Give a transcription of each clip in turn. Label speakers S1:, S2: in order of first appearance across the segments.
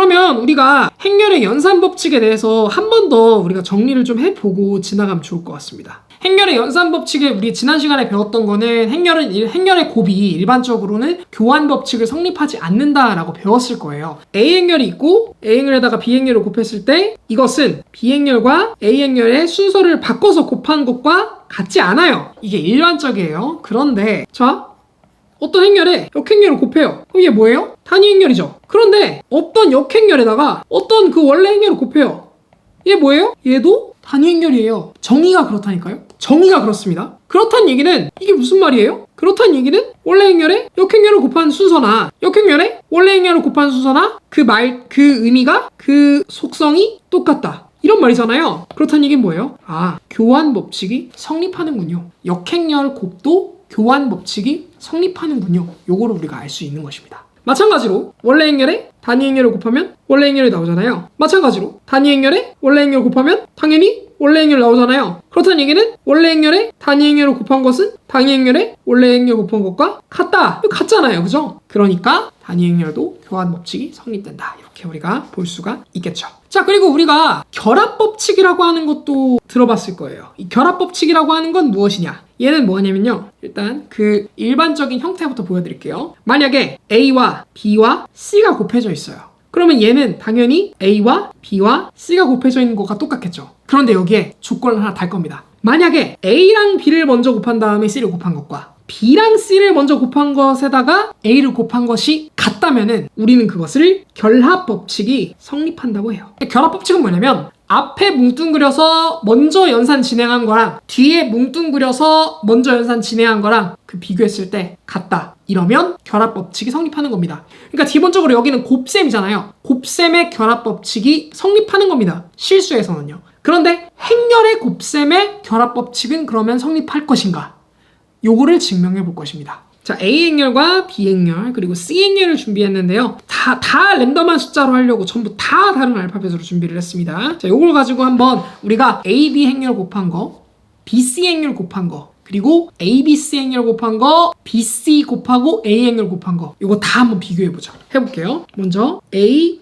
S1: 그러면 우리가 행렬의 연산 법칙에 대해서 한 번 더 우리가 정리를 좀 해보고 지나가면 좋을 것 같습니다. 행렬의 연산 법칙에 우리 지난 시간에 배웠던 거는 행렬은 일- 행렬의 곱이 일반적으로는 교환 법칙을 성립하지 않는다라고 배웠을 거예요. A 행렬이 있고 A 행렬에다가 B 행렬을 곱했을 때 이것은 B 행렬과 A 행렬의 순서를 바꿔서 곱한 것과 같지 않아요. 이게 일반적이에요. 그런데 자 어떤 행렬에 역행렬을 곱해요. 그럼 이게 뭐예요? 단위 행렬이죠. 그런데 어떤 역행렬에다가 어떤 그 원래 행렬을 곱해요. 얘 뭐예요? 얘도 단위 행렬이에요. 정의가 그렇다니까요. 정의가 그렇습니다. 그렇다는 얘기는 이게 무슨 말이에요? 그렇다는 얘기는 원래 행렬에 역행렬을 곱한 순서나 역행렬에 원래 행렬을 곱한 순서나 그 말 그 의미가 그 속성이 똑같다. 이런 말이잖아요. 그렇다는 얘기는 뭐예요? 아, 교환 법칙이 성립하는군요. 역행렬 곱도 교환 법칙이 성립하는군요. 요거를 우리가 알 수 있는 것입니다. 마찬가지로 원래 행렬에 단위 행렬을 곱하면 원래 행렬이 나오잖아요. 마찬가지로 단위 행렬에 원래 행렬 곱하면 당연히 원래 행렬 나오잖아요. 그렇다는 얘기는 원래 행렬에 단위 행렬을 곱한 것은 단위 행렬에 원래 행렬 곱한 것과 같다. 같잖아요. 그죠? 그러니까 단위 행렬도 교환 법칙이 성립된다. 이렇게 우리가 볼 수가 있겠죠. 자, 그리고 우리가 결합 법칙이라고 하는 것도 들어봤을 거예요. 이 결합 법칙이라고 하는 건 무엇이냐? 얘는 뭐냐면요. 일단 그 일반적인 형태부터 보여드릴게요. 만약에 A와 B와 C가 곱해져 있어요. 그러면 얘는 당연히 A와 B와 C가 곱해져 있는 것과 똑같겠죠. 그런데 여기에 조건을 하나 달 겁니다. 만약에 A랑 B를 먼저 곱한 다음에 C를 곱한 것과 B랑 C를 먼저 곱한 것에다가 A를 곱한 것이 같다면은 우리는 그것을 결합 법칙이 성립한다고 해요. 결합 법칙은 뭐냐면 앞에 뭉뚱그려서 먼저 연산 진행한 거랑 뒤에 뭉뚱그려서 먼저 연산 진행한 거랑 그 비교했을 때 같다. 이러면 결합 법칙이 성립하는 겁니다. 그러니까 기본적으로 여기는 곱셈이잖아요. 곱셈의 결합 법칙이 성립하는 겁니다. 실수에서는요. 그런데 행렬의 곱셈의 결합 법칙은 그러면 성립할 것인가? 요거를 증명해 볼 것입니다. 자, A 행렬과 B 행렬 그리고 C 행렬을 준비했는데요. 다, 다 랜덤한 숫자로 하려고 전부 다 다른 알파벳으로 준비를 했습니다. 자, 요걸 가지고 한번 우리가 A, B 행렬 곱한 거, B, C 행렬 곱한 거, 그리고 A, B, C 행렬 곱한 거, B, C 곱하고 A 행렬 곱한 거, 요거 다 한번 비교해 보자. 해볼게요. 먼저 A,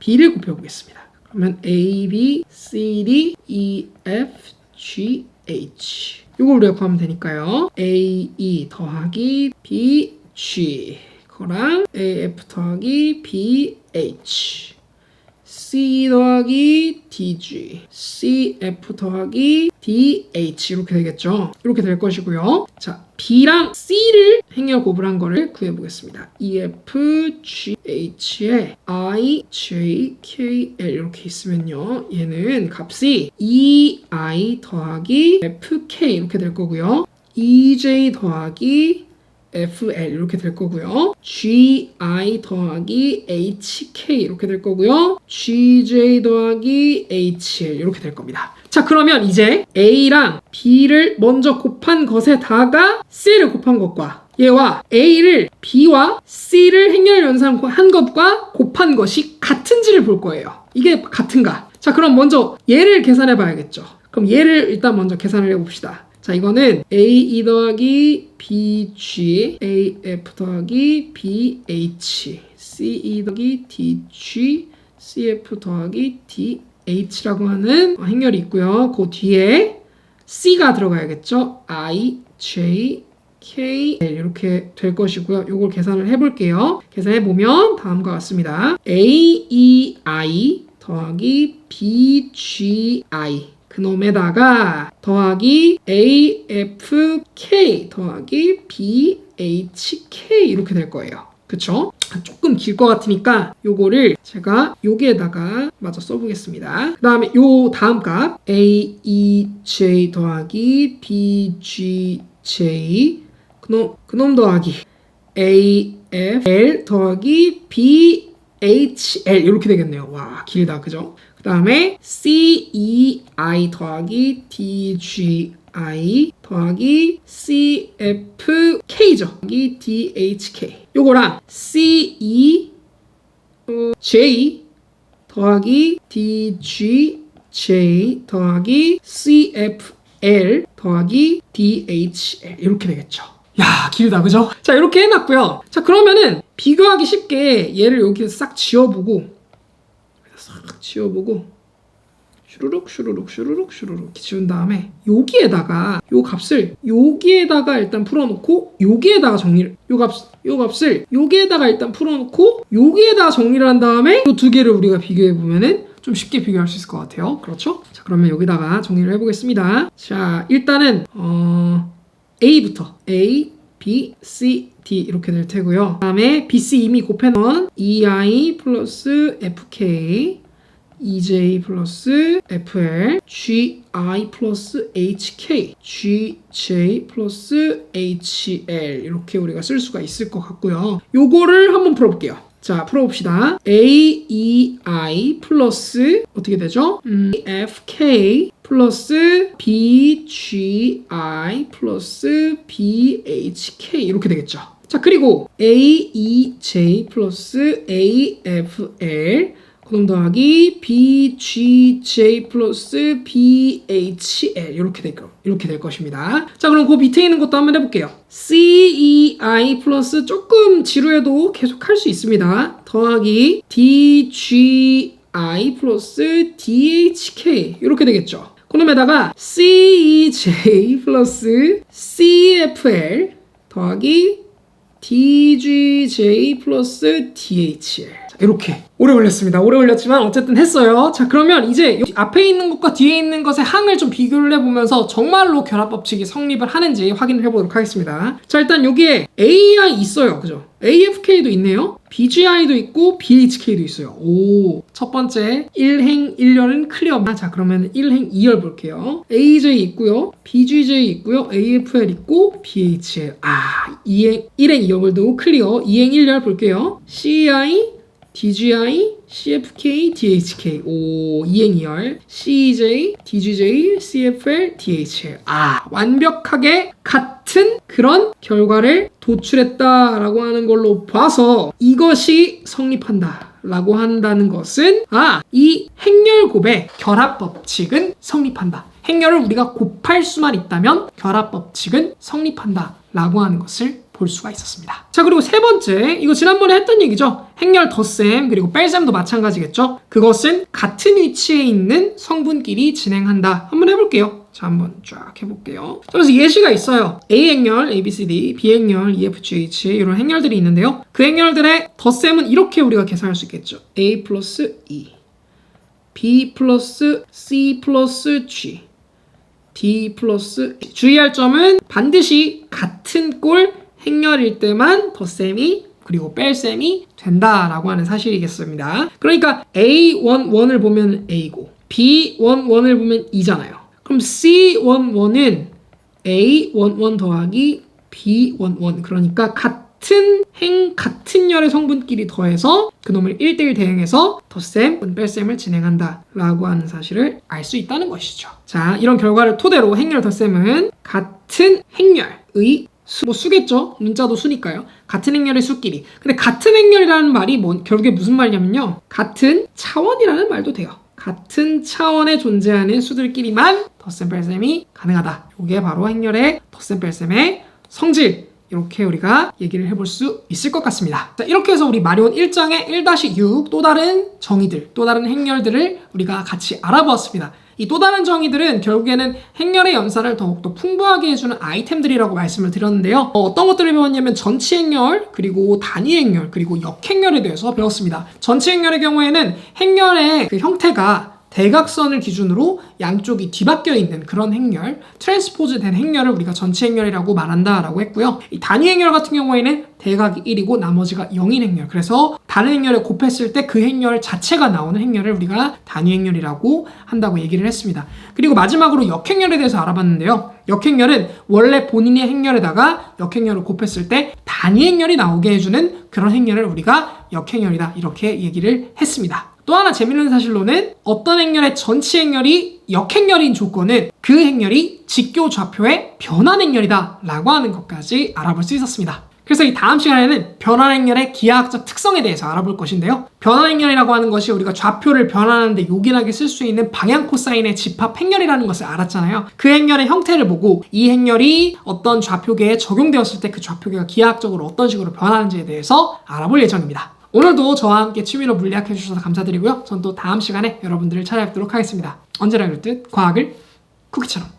S1: B를 곱해 보겠습니다. 그러면 A, B, C, D, E, F, G, H. 이걸 우리가 구하면 되니까요. A, E 더하기 B, G. 그거랑 A, F 더하기 B, H. C 더하기 DG, CF 더하기 DH 이렇게 되겠죠. 이렇게 될 것이고요. 자, B랑 C를 행렬 곱을한 거를 구해보겠습니다. EF, GH에 I, J, K, L 이렇게 있으면요. 얘는 값이 EI 더하기 FK 이렇게 될 거고요. EJ 더하기 FL 이렇게 될 거고요. GI 더하기 HK 이렇게 될 거고요. GJ 더하기 HL 이렇게 될 겁니다. 자 그러면 이제 A랑 B를 먼저 곱한 것에다가 C를 곱한 것과 얘와 A를 B와 C를 행렬 연산한 것과 곱한 것이 같은지를 볼 거예요. 이게 같은가? 자 그럼 먼저 얘를 계산해 봐야겠죠. 그럼 얘를 일단 먼저 계산을 해봅시다. 자, 이거는 A2 더하기 BG, AF 더하기 BH, CE 더하기 DG, CF 더하기 DH라고 하는 행렬이 있고요. 그 뒤에 C가 들어가야겠죠. I, J, K, L 이렇게 될 것이고요. 이걸 계산을 해볼게요. 계산해 보면 다음과 같습니다. A, E, I 더하기 B, G, I 그놈에다가 더하기 AFK 더하기 BHK 이렇게 될 거예요. 그쵸? 조금 길 것 같으니까 요거를 제가 여기에다가 마저 써보겠습니다. 그 다음에 요 다음 값 AEJ 더하기 BGJ 그놈, 그놈 더하기 AFL 더하기 BHL 이렇게 되겠네요. 와 길다 그죠? 그 다음에 CEI 더하기 DGI 더하기 CFK죠. 더하기 DHK. 요거랑 CEJ 더하기 DGJ 더하기 CFL 더하기 DHL 이렇게 되겠죠. 야 길다 그죠? 자 이렇게 해놨고요. 자 그러면은 비교하기 쉽게 얘를 여기서 싹 지워보고 싹 지워보고 슈루룩 슈루룩 슈루룩 슈루룩 지운 다음에 여기에다가 요 값을 여기에다가 일단 풀어놓고 여기에다가 정리를 요 값, 요 값을 여기에다가 일단 풀어놓고 여기에다가 정리를 한 다음에 요 두 개를 우리가 비교해 보면은 좀 쉽게 비교할 수 있을 것 같아요. 그렇죠? 자 그러면 여기다가 정리를 해보겠습니다. 자 일단은 어, A부터 A, B, C, D 이렇게 될 테고요. 그 다음에 BC 이미 곱해놓은 EI 플러스 FK EJ 플러스 FL, GI 플러스 HK, GJ 플러스 HL 이렇게 우리가 쓸 수가 있을 것 같고요. 요거를 한번 풀어볼게요. 자, 풀어봅시다. AEI 플러스 어떻게 되죠? 음, FK 플러스 BGI 플러스 BHK 이렇게 되겠죠. 자, 그리고 AEJ 플러스 AFL 그럼 더하기 BGJ 플러스 BHL 이렇게 될 거, 이렇게 될 것입니다. 자, 그럼 그 밑에 있는 것도 한번 해볼게요. CEI 플러스 조금 지루해도 계속 할 수 있습니다. 더하기 DGI 플러스 DHK 이렇게 되겠죠. 그놈에다가 CEJ 플러스 CFL 더하기 DGJ 플러스 DHL 자, 이렇게 오래 걸렸습니다. 오래 걸렸지만 어쨌든 했어요. 자 그러면 이제 앞에 있는 것과 뒤에 있는 것의 항을 좀 비교를 해보면서 정말로 결합 법칙이 성립을 하는지 확인을 해보도록 하겠습니다. 자 일단 여기에 AI 있어요. 그죠? AFK도 있네요. BGI도 있고 BHK도 있어요. 오, 첫 번째 1행 1열은 클리어. 자, 그러면 1행 2열 볼게요. AJ 있고요. BGJ 있고요. AFL 있고 BHL. 아, 2행 1행 2열도 클리어. 2행 1열 볼게요. CI DGI, CFK, DHK. 오, 2행 2열. CJ, DGJ, CFL, DHL. 아, 완벽하게 같은 그런 결과를 도출했다라고 하는 걸로 봐서 이것이 성립한다. 라고 한다는 것은 아, 이 행렬 곱의 결합 법칙은 성립한다. 행렬을 우리가 곱할 수만 있다면 결합 법칙은 성립한다. 라고 하는 것을 볼 수가 있었습니다. 자, 그리고 세 번째, 이거 지난번에 했던 얘기죠. 행렬 덧셈, 그리고 뺄셈도 마찬가지겠죠. 그것은 같은 위치에 있는 성분끼리 진행한다. 한번 해볼게요. 자, 한번 쫙 해볼게요. 자, 그래서 예시가 있어요. A 행렬, A, B, C, D, B 행렬, E, F, G, H 이런 행렬들이 있는데요. 그 행렬들의 덧셈은 이렇게 우리가 계산할 수 있겠죠. A 플러스 E, B 플러스 C 플러스 G, D 플러스 주의할 점은 반드시 같은 꼴 행렬일 때만 덧셈이 그리고 뺄셈이 된다라고 하는 사실이겠습니다. 그러니까 A11을 보면 A고 B11을 보면 2잖아요. 그럼 C11은 A11 더하기 B11 그러니까 같은 행 같은 열의 성분끼리 더해서 그놈을 1대1 대응해서 덧셈, 뺄셈을 진행한다 라고 하는 사실을 알 수 있다는 것이죠. 자 이런 결과를 토대로 행렬 덧셈은 같은 행렬의 수, 뭐 수겠죠. 문자도 수니까요. 같은 행렬의 수끼리. 근데 같은 행렬이라는 말이 뭐, 결국에 무슨 말이냐면요. 같은 차원이라는 말도 돼요. 같은 차원에 존재하는 수들끼리만 덧셈 뺄셈이 가능하다. 이게 바로 행렬의 덧셈 뺄셈의 성질. 이렇게 우리가 얘기를 해볼 수 있을 것 같습니다. 자, 이렇게 해서 우리 마리온 1장의 1-6 또 다른 정의들, 또 다른 행렬들을 우리가 같이 알아보았습니다. 이 또 다른 정의들은 결국에는 행렬의 연산을 더욱더 풍부하게 해주는 아이템들이라고 말씀을 드렸는데요. 어, 떤 것들을 배웠냐면 전치 행렬, 그리고 단위 행렬, 그리고 역행렬에 대해서 배웠습니다. 전치 행렬의 경우에는 행렬의 그 형태가 대각선을 기준으로 양쪽이 뒤바뀌어 있는 그런 행렬, 트랜스포즈 된 행렬을 우리가 전체 행렬이라고 말한다라고 했고요. 이 단위 행렬 같은 경우에는 대각이 1이고 나머지가 0인 행렬. 그래서 다른 행렬에 곱했을 때 그 행렬 자체가 나오는 행렬을 우리가 단위 행렬이라고 한다고 얘기를 했습니다. 그리고 마지막으로 역행렬에 대해서 알아봤는데요. 역행렬은 원래 본인의 행렬에다가 역행렬을 곱했을 때 단위 행렬이 나오게 해주는 그런 행렬을 우리가 역행렬이다 이렇게 얘기를 했습니다. 또 하나 재밌는 사실로는 어떤 행렬의 전치 행렬이 역행렬인 조건은 그 행렬이 직교 좌표의 변환 행렬이다 라고 하는 것까지 알아볼 수 있었습니다. 그래서 이 다음 시간에는 변환행렬의 기하학적 특성에 대해서 알아볼 것인데요. 변환행렬이라고 하는 것이 우리가 좌표를 변환하는데 요긴하게 쓸 수 있는 방향 코사인의 집합 행렬이라는 것을 알았잖아요. 그 행렬의 형태를 보고 이 행렬이 어떤 좌표계에 적용되었을 때 그 좌표계가 기하학적으로 어떤 식으로 변하는지에 대해서 알아볼 예정입니다. 오늘도 저와 함께 취미로 물리학 해주셔서 감사드리고요. 전 또 다음 시간에 여러분들을 찾아뵙도록 하겠습니다. 언제나 그랬듯 과학을 쿠키처럼.